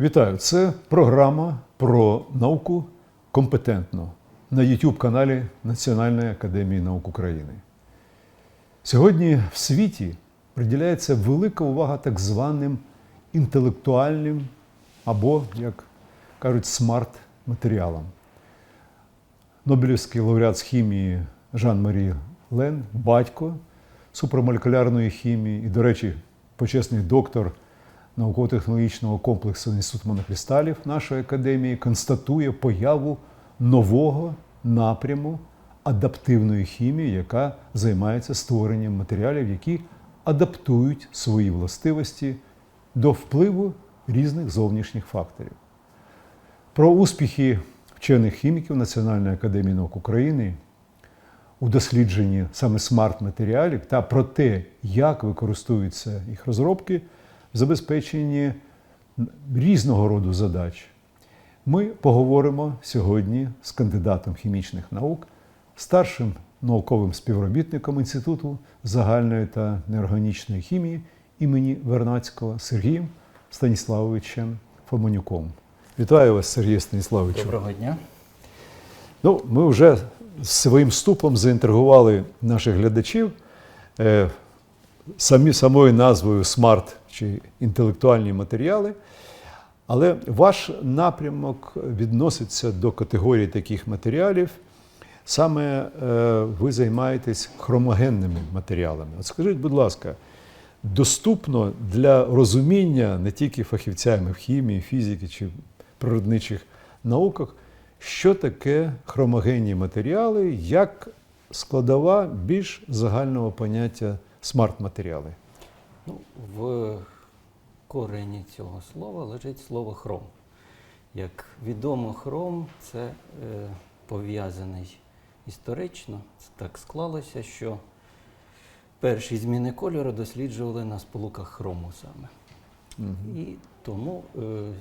Вітаю! Це програма про науку компетентно на youtube каналі Національної академії наук України. Сьогодні в світі приділяється велика увага так званим інтелектуальним або, як кажуть, смарт-матеріалам. Нобелівський лауреат з хімії Жан-Марі Лен, батько супрамолекулярної хімії і, до речі, почесний доктор науково-технологічного комплексу Інституту монокристалів нашої академії констатує появу нового напряму адаптивної хімії, яка займається створенням матеріалів, які адаптують свої властивості до впливу різних зовнішніх факторів. Про успіхи вчених хіміків Національної академії наук України у дослідженні саме смарт-матеріалів та про те, як використовуються їх розробки в забезпеченні різного роду задач. Ми поговоримо сьогодні з кандидатом хімічних наук, старшим науковим співробітником Інституту загальної та неорганічної хімії імені Вернацького Сергієм Станіславовичем Фомонюком. Вітаю вас, Сергій Станіславовичу. Доброго дня. Ну, ми вже своїм вступом заінтригували наших глядачів е, самі, самою назвою смарт чи інтелектуальні матеріали. Але ваш напрямок відноситься до категорії таких матеріалів. Саме е, ви займаєтесь хромогенними матеріалами. От скажіть, будь ласка, доступно для розуміння не тільки фахівцями в хімії, фізики чи природничих науках, що таке хромогенні матеріали, як складова більш загального поняття смарт-матеріали. Ну, в корені цього слова лежить слово хром. Як відомо, хром це е, пов'язаний історично. Так склалося, що перші зміни кольору досліджували на сполуках хрому саме. І тому е,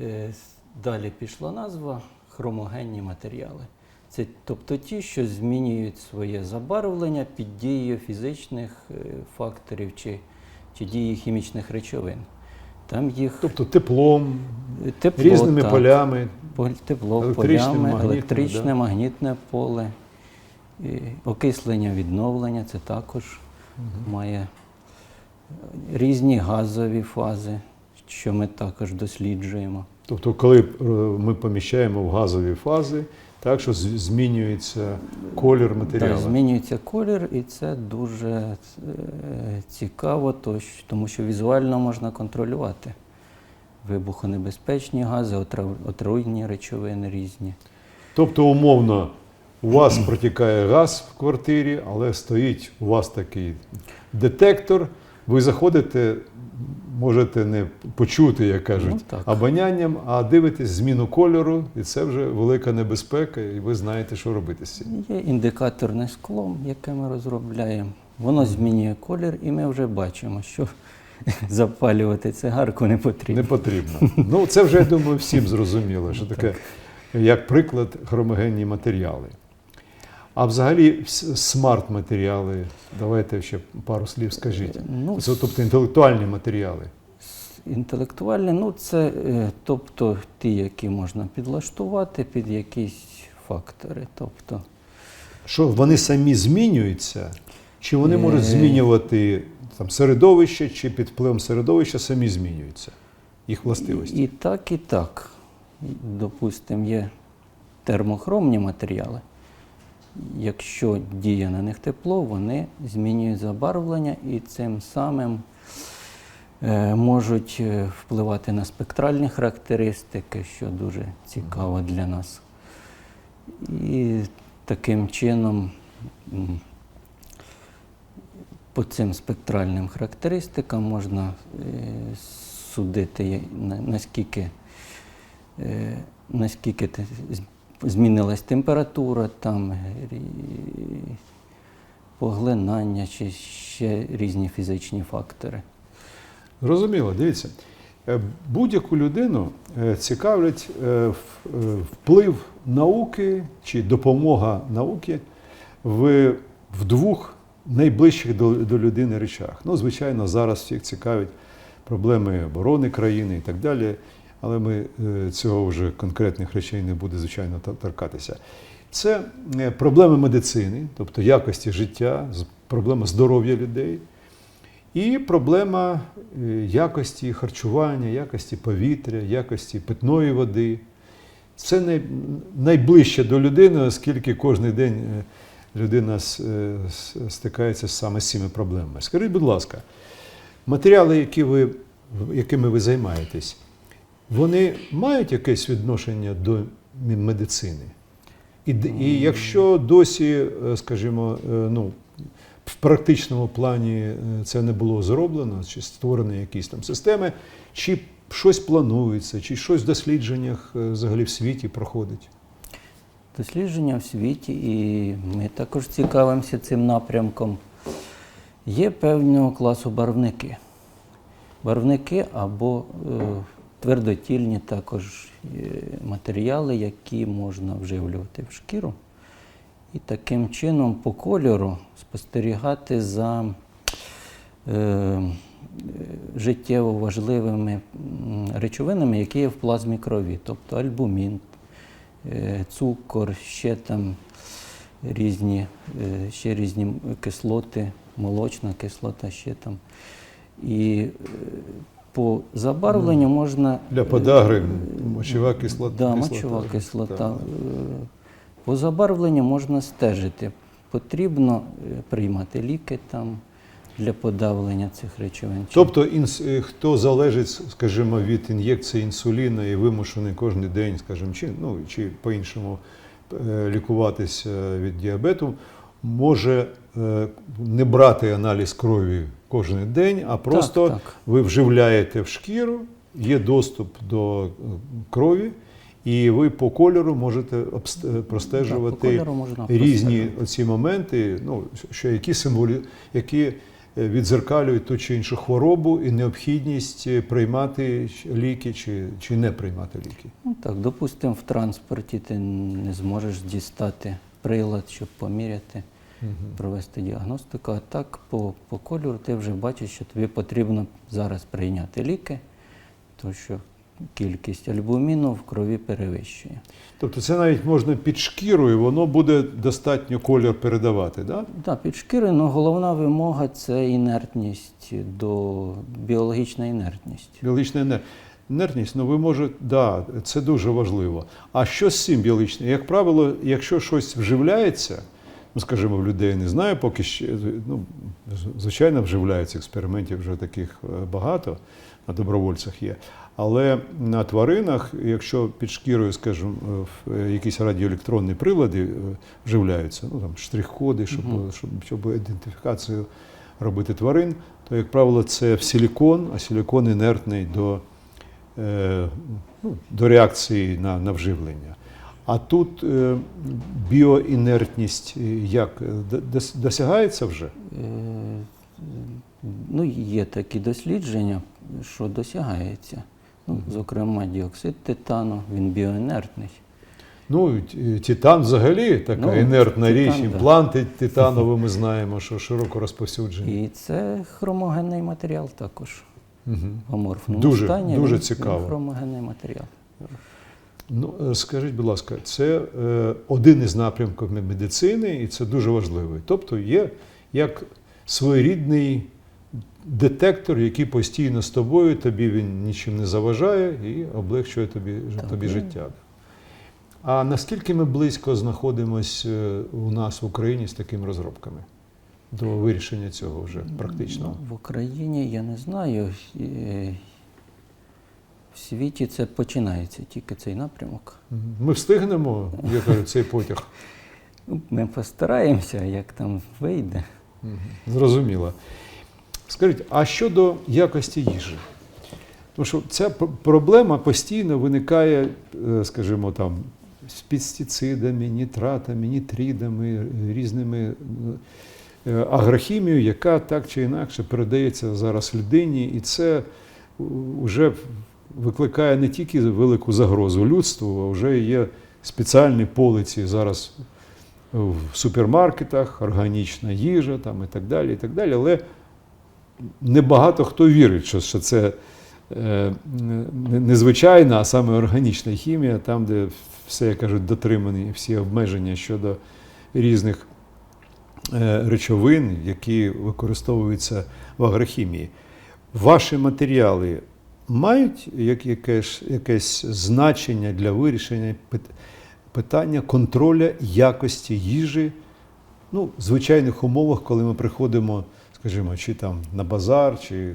е, далі пішла назва хромогенні матеріали. Це тобто ті, що змінюють своє забарвлення під дією фізичних е, факторів чи, чи дії хімічних речовин. Там їх Тобто теплом, тепло, різними так, полями. тепло, електричним, полями, магнітним, електричне, да. магнітне поле, і окислення, відновлення це також має е, різні газові фази, що ми також досліджуємо. Тобто, коли е, ми поміщаємо в газові фази, так що змінюється колір матеріалу. Так, змінюється колір, і це дуже е, цікаво, тому що візуально можна контролювати вибухонебезпечні гази, отруйні речовини різні. Тобто, умовно, у вас протікає газ в квартирі, але стоїть у вас такий детектор. Ви заходите, можете не почути, як кажуть, Ну, абонянням, а дивитесь зміну кольору, і це вже велика небезпека, і ви знаєте, що робити з цим. Є індикаторне скло, яке ми розробляємо. Воно змінює колір, і ми вже бачимо, що запалювати цигарку не потрібно. Не потрібно. Ну, це вже, я думаю, всім зрозуміло, що таке, як приклад, хромогенні матеріали. А взагалі, смарт-матеріали, давайте ще пару слів скажіть. Ну, Це, тобто інтелектуальні матеріали. Інтелектуальні, ну це е, тобто ті, які можна підлаштувати під якісь фактори. Тобто, Що вони самі змінюються, чи вони можуть Е. змінювати там, середовище, чи під впливом середовища самі змінюються, їх властивості? І, і так, і так. Допустимо, є термохромні матеріали. Якщо діє на них тепло, вони змінюють забарвлення і цим самим е, можуть е, впливати на спектральні характеристики, що дуже цікаво для нас. І таким чином по цим спектральним характеристикам можна е, судити, наскільки, наскільки змінилась температура, там, е, поглинання чи ще різні фізичні фактори. Зрозуміло, дивіться. Е, Будь-яку людину е, цікавлять вплив науки чи допомога науки в, в двох найближчих до, до людини речах. Ну, звичайно, зараз всіх цікавить проблеми оборони країни і так далі. Але ми е, цього вже конкретних речей не буде, звичайно, тор- торкатися. Це е, проблеми медицини, тобто якості життя, проблема здоров'я людей. І проблема е, якості харчування, якості повітря, якості питної води. Це найближче до людини, оскільки кожен день людина стикається саме з цими проблемами. Скажіть, будь ласка, матеріали, які ви, якими ви займаєтесь, вони мають якесь відношення до медицини? І, і якщо досі, е, скажімо, е, ну, в практичному плані е, це не було зроблено, чи створені якісь там системи, чи щось планується, чи щось в дослідженнях взагалі в світі проходить? Дослідження в світі, і ми також цікавимося цим напрямком. Є певного класу барвники. Барвники або е, твердотільні також матеріали, які можна вживлювати в шкіру. І таким чином по кольору спостерігати за е, е, життєво важливими речовинами, які є в плазмі крові, тобто альбумін, е, цукор, ще там різні, е, ще різні кислоти, молочна кислота, ще там. І е, по забарвленню можна. Для подагри мочова кислота. Да, мочова кислота. Так. Е, По забарвленню можна стежити. Потрібно е, приймати ліки там для подавлення цих речовин. Тобто, інс, е, хто залежить, скажімо, від ін'єкції інсуліна і вимушений кожен день, скажімо, чи, ну, чи по-іншому е, лікуватися від діабету, може е, не брати аналіз крові кожен день, а просто так, так. ви вживляєте в шкіру, є доступ до е, крові, і ви по кольору можете е, Так, простежувати по кольору можна різні оці моменти, ну, що які символі, які е, відзеркалюють ту чи іншу хворобу і необхідність приймати ліки чи, чи не приймати ліки. Ну, так, допустимо, в транспорті ти не зможеш дістати прилад, щоб поміряти, провести діагностику. А так, по, по кольору ти вже бачиш, що тобі потрібно зараз прийняти ліки, тому що кількість альбуміну в крові перевищує. Тобто це навіть можна під шкірою, воно буде достатньо колір передавати. Да? Так, під шкірою, але головна вимога це інертність до біологічна інертність. Біологічна інер- інертність, ну ви можете, да, це дуже важливо. А що з цим біологічним? Як правило, якщо щось вживляється, ну скажімо, в людей не знаю, поки ще, ну, звичайно, вживляється експериментів вже таких е, багато, на добровольцях є. Але на тваринах, якщо під шкірою, скажімо, е, в- е, якісь радіоелектронні прилади вживляються, ну там штрих-коди, щоб, щоб, щоб ідентифікацію робити тварин, то, як правило, це в силікон, а силікон інертний до, е, ну, до реакції на, на вживлення. А тут е, біоінертність е, як е, досягається вже? Ну, є такі дослідження, що досягається. Ну, зокрема, діоксид титану, він біоінертний. Ну, титан взагалі така Ну, інертна титан, річ. да. Імпланти титанові ми знаємо, що широко розповсюджені. І це хромогенний матеріал також. В аморфному Дуже- стані. дуже він- цікаво. Він хромогенний матеріал. Ну, е, скажіть, будь ласка, це е, один із напрямків медицини, і це дуже важливий. Тобто є як своєрідний детектор, який постійно з тобою, тобі він нічим не заважає і облегчує тобі, тобі життя. А наскільки ми близько знаходимося у нас в Україні з такими розробками до вирішення цього вже практично? Ну, в Україні я не знаю. В світі це починається тільки цей напрямок. Ми встигнемо, я кажу, цей потяг. Ну, Ми постараємося, як там вийде. Зрозуміло. Скажіть, а щодо якості їжі? Тому що ця проблема постійно виникає, е, скажімо, там, з пестицидами, нітратами, нітридами, е, різними е, агрохімією, яка так чи інакше передається зараз людині, і це вже викликає не тільки велику загрозу людству, а вже є спеціальні полиці зараз в супермаркетах, органічна їжа там, і так далі. І так далі. Але небагато хто вірить, що, це е, незвичайна, а саме органічна хімія, там, де все, як кажуть, дотримані всі обмеження щодо різних е, речовин, які використовуються в агрохімії. Ваші матеріали мають як- якесь, якесь значення для вирішення питання контроля якості їжі ну, в звичайних умовах, коли ми приходимо, скажімо, чи там на базар, чи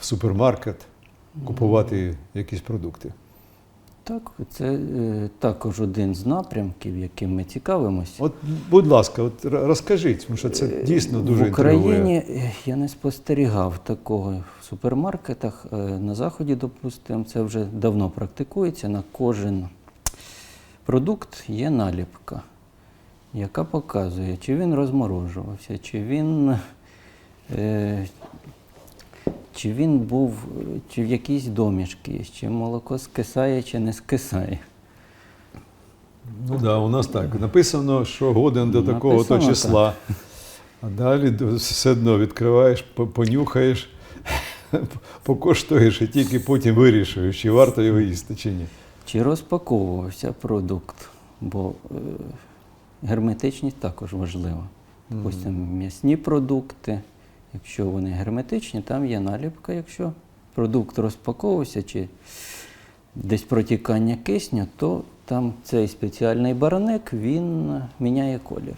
в супермаркет купувати якісь продукти. Так, це е, також один з напрямків, яким ми цікавимося. От, будь ласка, от розкажіть, тому що це дійсно дуже в Україні інтригує. е, я не спостерігав такого в супермаркетах. Е, На заході, допустимо, це вже давно практикується. На кожен продукт є наліпка, яка показує, чи він розморожувався, чи він. Е, чи він був, чи в якійсь домішки, чи молоко скисає, чи не скисає. Ну так, да, у нас так. Написано, що годен до такого то числа. А далі все одно відкриваєш, понюхаєш, покоштуєш і тільки потім вирішуєш, чи варто його їсти, чи ні. Чи розпаковувався продукт? Бо е, герметичність також важлива. Допустимо, м'ясні продукти, якщо вони герметичні, там є наліпка. Якщо продукт розпаковувався чи десь протікання кисню, то там цей спеціальний барник він міняє колір.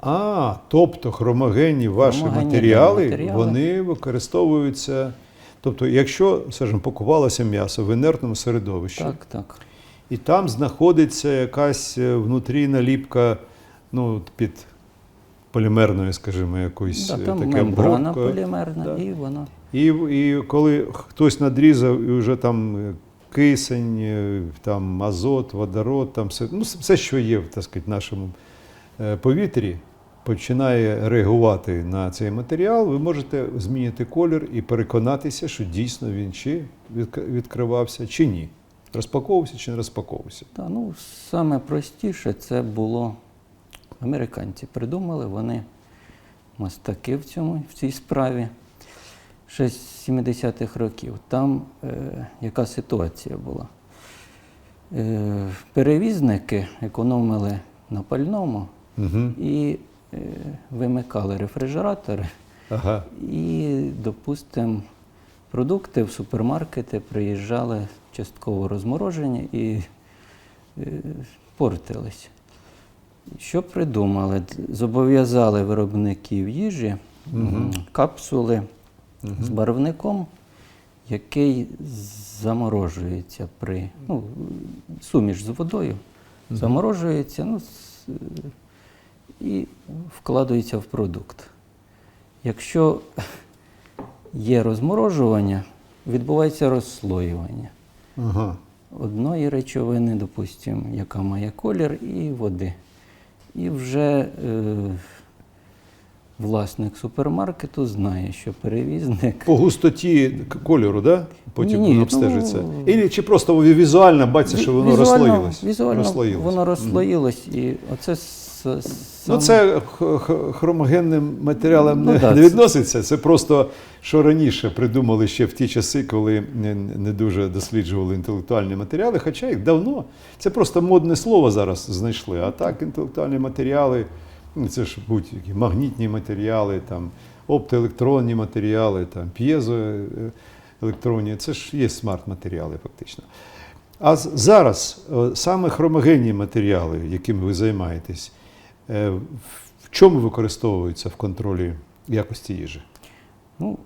А, тобто хромогенні ваші Хромогенні матеріали, матеріали. вони використовуються. Тобто, якщо, скажімо, пакувалося м'ясо в інертному середовищі, Так, так. і там знаходиться якась е, внутрі наліпка ну, під полімерною, скажімо, якоюсь Да, е, там таке мембрана обробкою. полімерна, Да. і вона. І, і коли хтось надрізав, і вже там е, кисень, е, там азот, водород, там все, ну, все, що є так сказати, в нашому повітрі, починає реагувати на цей матеріал, ви можете змінити колір і переконатися, що дійсно він чи відк- відкривався, чи ні. Розпаковувався чи не розпаковувався. Та, ну, саме простіше це було американці придумали, вони мастаки в цьому, в цій справі. Ще з 70-х років. Там е, яка ситуація була? Е, перевізники економили на пальному Угу. і е, вимикали рефрижератори. Ага. І, допустимо, продукти в супермаркети приїжджали частково розморожені і е, портились. Що придумали? Зобов'язали виробників їжі м, капсули з барвником, який заморожується при ну, суміш з водою, заморожується ну, і вкладається в продукт. Якщо є розморожування, відбувається розслоювання Ага. одної речовини, допустимо, яка має колір, і води. І вже е, власник супермаркету знає, що перевізник По густоті кольору, да? потім Ні, воно ну, обстежиться. Чи просто візуально бачиться, що воно візуально, розслоїлось? Візуально розслоїлось. воно розслоїлось, і оце с- с- Ну, це хромогенним матеріалам Ну, не, да, не відноситься. Це просто що раніше придумали ще в ті часи, коли не, дуже досліджували інтелектуальні матеріали, хоча їх давно. Це просто модне слово зараз знайшли. А так, інтелектуальні матеріали, ну, це ж будь-які магнітні матеріали, там, оптоелектронні матеріали, там, п'єзоелектронні, це ж є смарт-матеріали фактично. А зараз саме хромогенні матеріали, якими ви займаєтесь, в чому використовуються в контролі якості їжі? ну,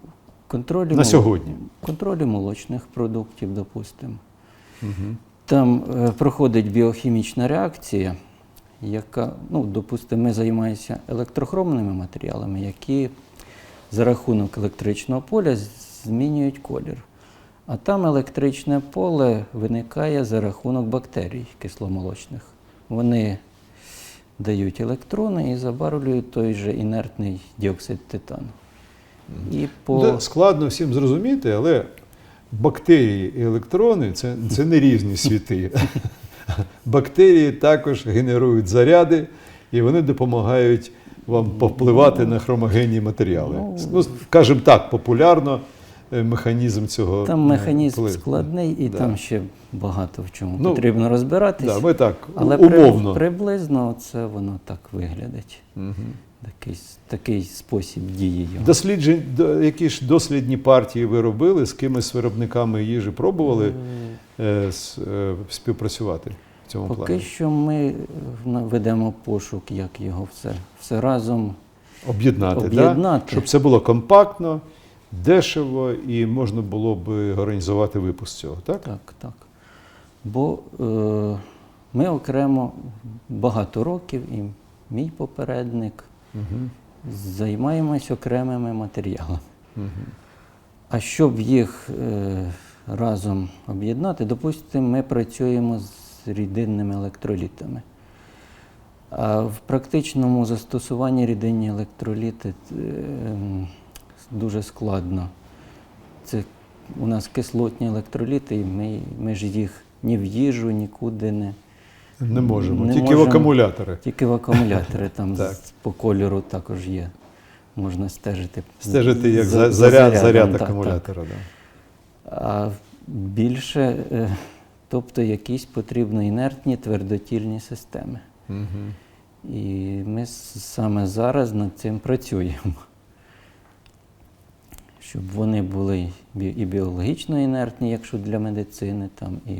контролі На сьогодні. контролі молочних продуктів, допустимо. Там е, проходить біохімічна реакція, яка, ну, допустимо, ми займаємося електрохромними матеріалами, які за рахунок електричного поля змінюють колір. А там електричне поле виникає за рахунок бактерій кисломолочних. Вони дають електрони і забарвлюють той же інертний діоксид титану. І по... Де Складно всім зрозуміти, але бактерії і електрони це, це не різні світи. Бактерії також генерують заряди, і вони допомагають вам повпливати на хромогенні матеріали. Ну, Ну, скажімо так, популярно механізм цього. Там е, механізм впливу. складний і Да. там ще багато в чому Ну, потрібно розбиратись. Да, ми так, але умовно. приблизно це воно так виглядить. Мгм. Такий, такий спосіб дії його. Досліджень, які ж дослідні партії ви робили, з кимось виробниками їжі пробували е, с- е, співпрацювати в цьому Поки плані? що ми е, ведемо пошук, як його все, все разом Об'єднати, об'єднати. Да? щоб це було компактно, дешево і можна було б організувати випуск цього, так? Так, так. Бо е, ми окремо багато років, і мій попередник Угу. займаємось окремими матеріалами. Угу. А щоб їх е, разом об'єднати, допустимо, ми працюємо з рідинними електролітами. А в практичному застосуванні рідинні електроліти е, дуже складно. Це у нас кислотні електроліти, і ми, ми ж їх ні в їжу, нікуди не. Не можемо, Не тільки в акумулятори. Тільки в акумулятори там Так. по кольору також є. Можна стежити. Стежити, як за- за, заряд, зарядом, заряд так, так. Да. А більше, е, тобто якісь потрібно інертні твердотільні системи. Угу. І ми саме зараз над цим працюємо. Щоб вони були і бі- і біологічно інертні, якщо для медицини, там, і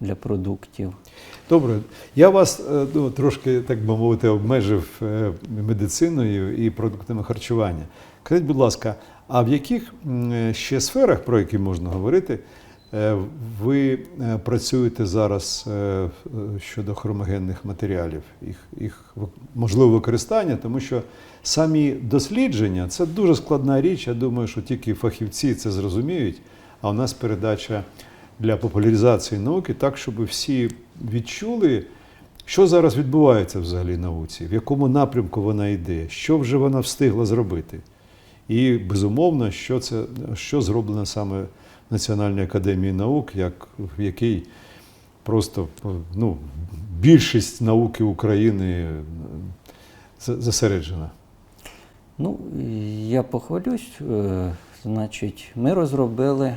для продуктів. Добре, я вас е, ну, трошки, так би мовити, обмежив е, медициною і продуктами харчування. Скажіть, будь ласка, а в яких е, ще сферах, про які можна говорити, ви е, працюєте зараз е, е, щодо хромогенних матеріалів, їх, їх можливе використання, тому що самі дослідження це дуже складна річ. Я думаю, що тільки фахівці це зрозуміють. А у нас передача для популяризації науки, так, щоб всі відчули, що зараз відбувається взагалі в науці, в якому напрямку вона йде, що вже вона встигла зробити. І, безумовно, що, це, що зроблено саме Національною академією наук, як, в якій просто ну, більшість науки України е, зосереджена. Ну, я похвалюсь. Е, Значить, ми розробили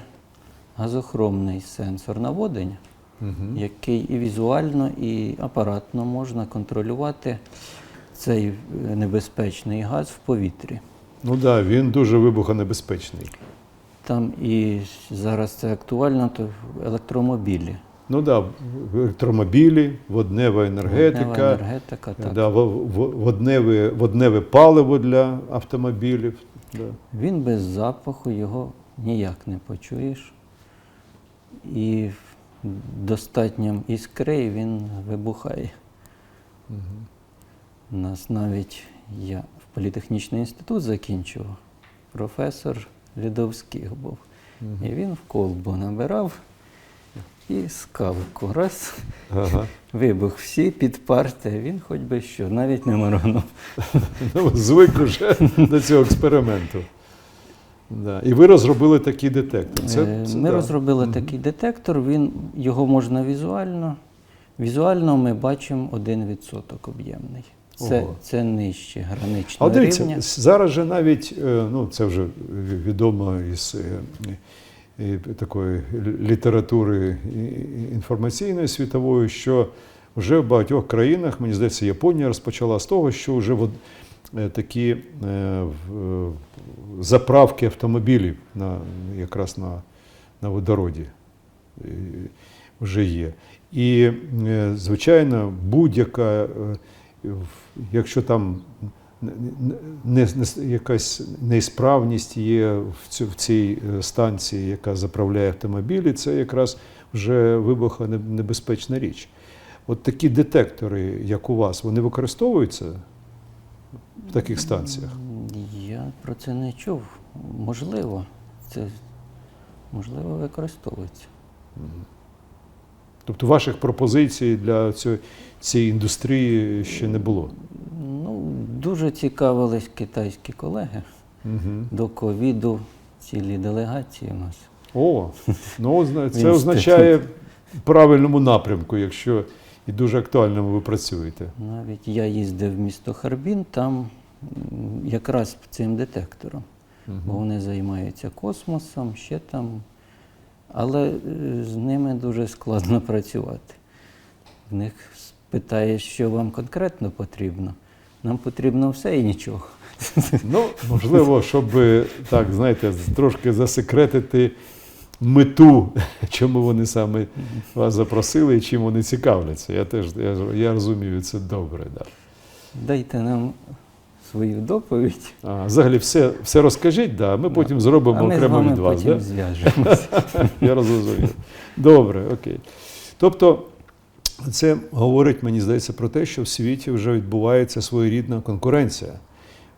газохромний сенсор наводення, Угу. який і візуально, і апаратно можна контролювати цей е, небезпечний газ в повітрі. Ну так, да, він дуже вибухонебезпечний. Там і зараз це актуально, то електромобілі. Ну так, да, електромобілі, воднева енергетика. Воднева енергетика, так. Да, водневе, водневе паливо для автомобілів. Да. Він без запаху, його ніяк не почуєш. І достатньо іскри, він вибухає. У нас навіть я в політехнічний інститут закінчував, професор Лідовських був. І він в колбу набирав і скавку. Раз, Ага. вибух всі під парти, він хоч би що, навіть не моргнув. Ну, звик уже до цього експерименту. Да. І ви розробили такий детектор. Це, Е, це, Ми да. розробили Мгм. такий детектор, він, його можна візуально. Візуально ми бачимо 1% об'ємний. Це, Ого. це нижче А граничного от дивіться, рівня. зараз же навіть, е, ну це вже відомо із е, такої літератури інформаційної світової, що вже в багатьох країнах, мені здається, Японія розпочала з того, що вже е, такі заправки автомобілів на, якраз на, на водороді вже є. І, звичайно, будь-яка, в- якщо там не, не, якась неісправність є в, цю, в цій е, станції, яка заправляє автомобілі, це якраз вже вибухонебезпечна річ. От такі детектори, як у вас, вони використовуються в таких станціях? Я про це не чув. Можливо, це можливо використовується. Тобто ваших пропозицій для цієї індустрії ще не було. Ну, дуже цікавились китайські колеги. Угу. До ковіду цілі делегації у нас. О, ну це означає правильному напрямку, якщо і дуже актуальному ви працюєте. Навіть я їздив в місто Харбін, там якраз цим детектором. Бо вони займаються космосом, ще там. Але е, з ними дуже складно працювати. В них питаєш, що вам конкретно потрібно. Нам потрібно все і нічого. Ну, можливо, щоб е, так, знаєте, трошки засекретити мету, чому вони саме вас запросили і чим вони цікавляться. Я теж я, я розумію це добре. Да. Дайте нам свою доповідь, А, взагалі, все, все розкажіть, да, а ми потім зробимо а ми з окремо вами від вас. потім Да? зв'яжемося. Я розумію. Добре, окей. Тобто, це говорить, мені здається, про те, що в світі вже відбувається своєрідна конкуренція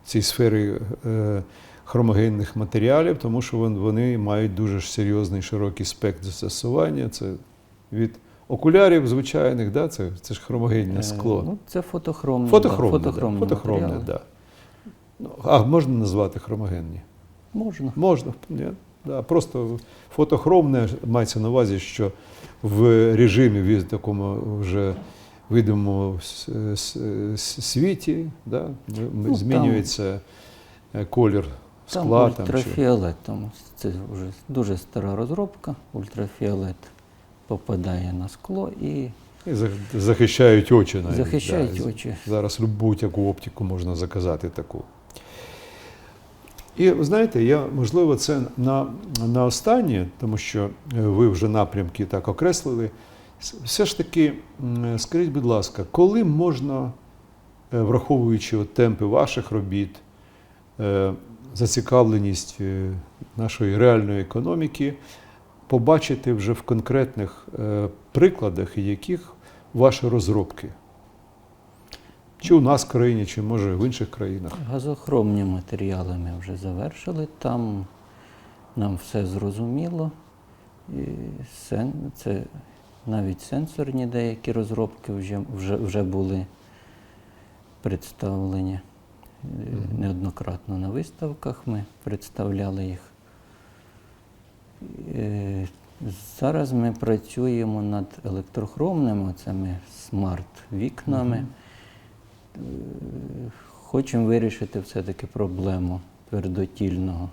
в цій сфері е, хромогенних матеріалів, тому що вони мають дуже серйозний широкий спектр застосування. Це від окулярів звичайних, да? це, це ж хромогенне Е, скло. Ну, це Фотохромне, да, да, фотохромне, матеріали. да. Ну, а можна назвати хромогенні? Можна. Можна, ні. Да, просто фотохромне мається на увазі, що в режимі від такому вже видимому світі, да, Ну, змінюється е, колір Там скла. Там, ультрафіолет, там це вже дуже стара розробка. Ультрафіолет попадає на скло і і захищають очі навіть. захищають да. очі. Зараз будь-яку оптику можна заказати таку. І ви знаєте, я можливо це на, на останнє, тому що е, ви вже напрямки так окреслили. Все ж таки, скажіть, будь ласка, коли можна, е, враховуючи от темпи ваших робіт, е, зацікавленість нашої реальної економіки, побачити вже в конкретних прикладах, яких ваші розробки? Чи у нас в країні, чи може в інших країнах? Газохромні матеріали ми вже завершили. Там нам все зрозуміло. І сен, це навіть сенсорні деякі розробки вже, вже, вже були представлені. Е, Неоднократно на виставках ми представляли їх. Е, Зараз ми працюємо над електрохромними, цими смарт-вікнами. Хочемо вирішити все-таки проблему твердотільного,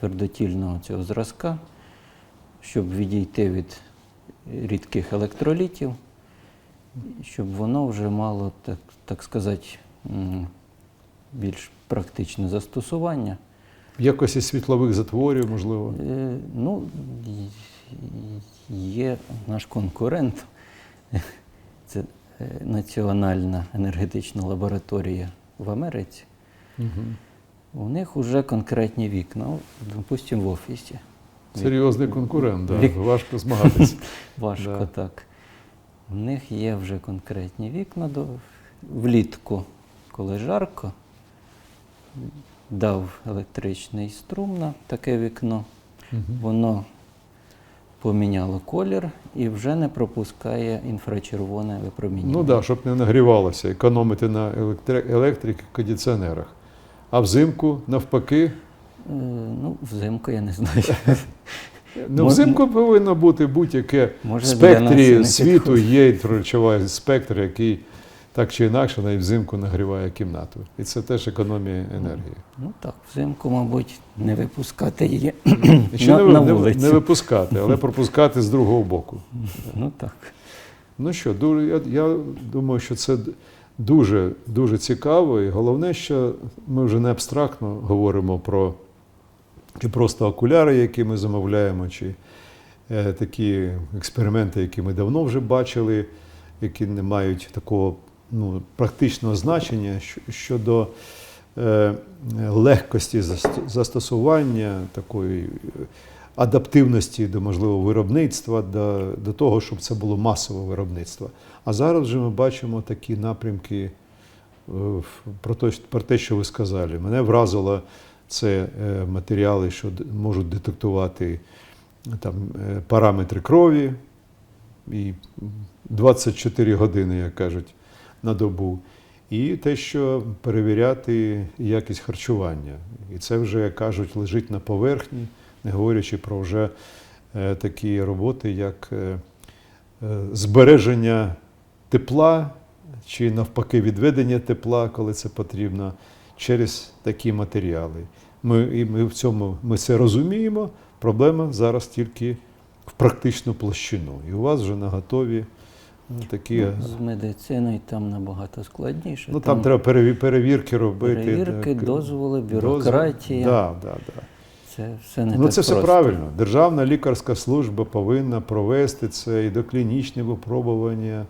твердотільного цього зразка, щоб відійти від рідких електролітів, щоб воно вже мало, так, так сказати, більш практичне застосування. В якості світлових затворів, можливо. Е, Ну, є наш конкурент, це Національна енергетична лабораторія в Америці. Мгм. У них вже конкретні вікна, допустимо, в офісі. Серйозний конкурент, да. Вік- важко змагатися. Важко Да. так. У них є вже конкретні вікна до, влітку, коли жарко, дав електричний струм на таке вікно. Мгм. Воно поміняло колір і вже не пропускає інфрачервоне випромінювання. Ну так, да, щоб не нагрівалося, економити на електри... електрики кондиціонерах. А взимку, навпаки, Е, ну, взимку я не знаю. ну, взимку повинно бути будь-яке спектрі світу є інфрачервоний спектр, який так чи інакше навіть взимку нагріває кімнату. І це теж економія енергії. Ну так, взимку, мабуть, не випускати її ще на, не, на вулицю. не випускати, але пропускати з другого боку. Ну так. Ну що, я, думаю, що це дуже, дуже цікаво. І головне, що ми вже не абстрактно говоримо про ті просто окуляри, які ми замовляємо, чи е, такі експерименти, які ми давно вже бачили, які не мають такого ну, практичного значення щодо е, легкості застосування, такої е, адаптивності до можливо виробництва, до, до того, щоб це було масове виробництво. А зараз вже ми бачимо такі напрямки е, про те, про те, що ви сказали. Мене вразило це е, матеріали, що можуть детектувати там, параметри крові і 24 години, як кажуть, на добу. І те, що перевіряти якість харчування. І це вже, як кажуть, лежить на поверхні, не говорячи про вже е, такі роботи, як е, е, збереження тепла, чи навпаки відведення тепла, коли це потрібно, через такі матеріали. Ми, і ми в цьому ми це розуміємо. Проблема зараз тільки в практичну площину. І у вас вже на готові такі. Ну, з медициною там набагато складніше. Ну там треба перевірки робити. перевірки, так, дозволи, бюрократія. Да, да, да. Це все не Ну, так це все просто. правильно. Державна лікарська служба повинна провести це і доклінічні випробування,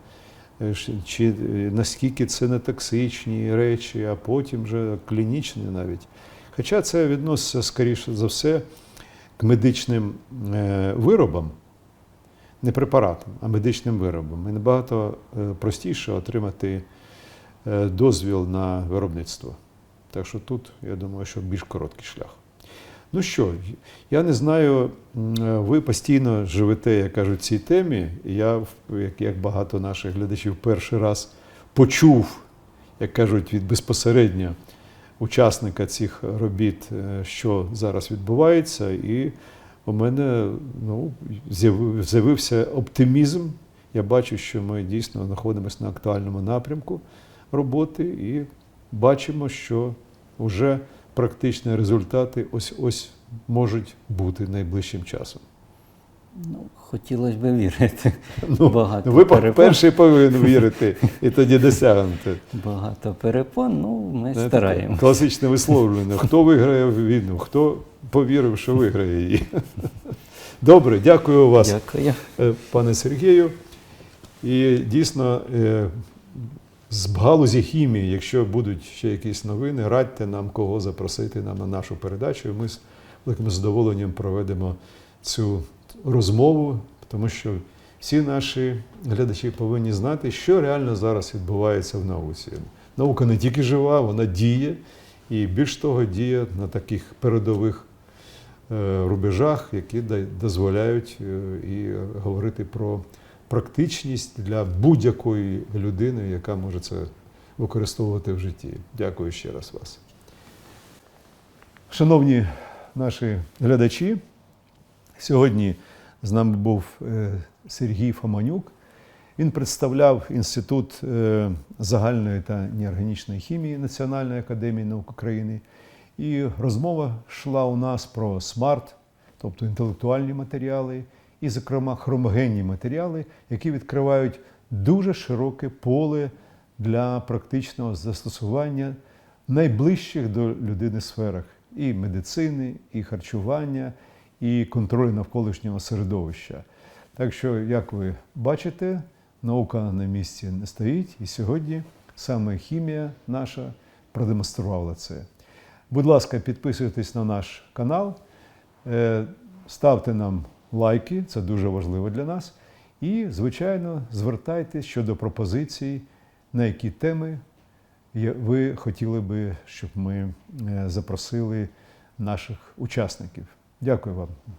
е, чи е, наскільки це не токсичні речі, а потім вже клінічні навіть. Хоча це відноситься, скоріше за все, к медичним е, виробам, не препаратам, а медичним виробам. І набагато е, простіше отримати е, дозвіл на виробництво. Так що тут, я думаю, що більш короткий шлях. Ну що, я не знаю, ви постійно живете, як кажуть, в цій темі. Я, як, багато наших глядачів, перший раз почув, як кажуть, від безпосередньо учасника цих робіт, е, що зараз відбувається, і у мене ну, з'явився оптимізм. Я бачу, що ми дійсно знаходимося на актуальному напрямку роботи і бачимо, що вже практичні результати ось ось можуть бути найближчим часом. Ну, хотілося б вірити. Ну, Багато ви по- перепон. перший повинен вірити і тоді досягнути. Багато перепон, ну ми Знаєте, стараємося. Класичне висловлювання. Хто виграє війну, хто повірив, що виграє її. Добре, дякую вас. Дякую. Е, пане Сергію. І дійсно, е, з галузі хімії, якщо будуть ще якісь новини, радьте нам кого запросити нам на нашу передачу. І ми з великим задоволенням проведемо цю розмову, тому що всі наші глядачі повинні знати, що реально зараз відбувається в науці. Наука не тільки жива, вона діє, і більш того, діє на таких передових рубежах, які дозволяють е, і говорити про практичність для будь-якої людини, яка може це використовувати в житті. Дякую ще раз вас. Шановні наші глядачі, сьогодні з нами був е, Сергій Фоманюк. Він представляв Інститут е, загальної та неорганічної хімії Національної академії наук України. І розмова йшла у нас про смарт, тобто інтелектуальні матеріали, і, зокрема, хромогенні матеріали, які відкривають дуже широке поле для практичного застосування найближчих до людини сферах і медицини, і харчування, і контролю навколишнього середовища. Так що, як ви бачите, наука на місці не стоїть, і сьогодні саме хімія наша продемонструвала це. Будь ласка, підписуйтесь на наш канал, е, ставте нам лайки, це дуже важливо для нас. І, звичайно, звертайтесь щодо пропозицій, на які теми ви хотіли би, щоб ми е, запросили наших учасників. Дякую вам.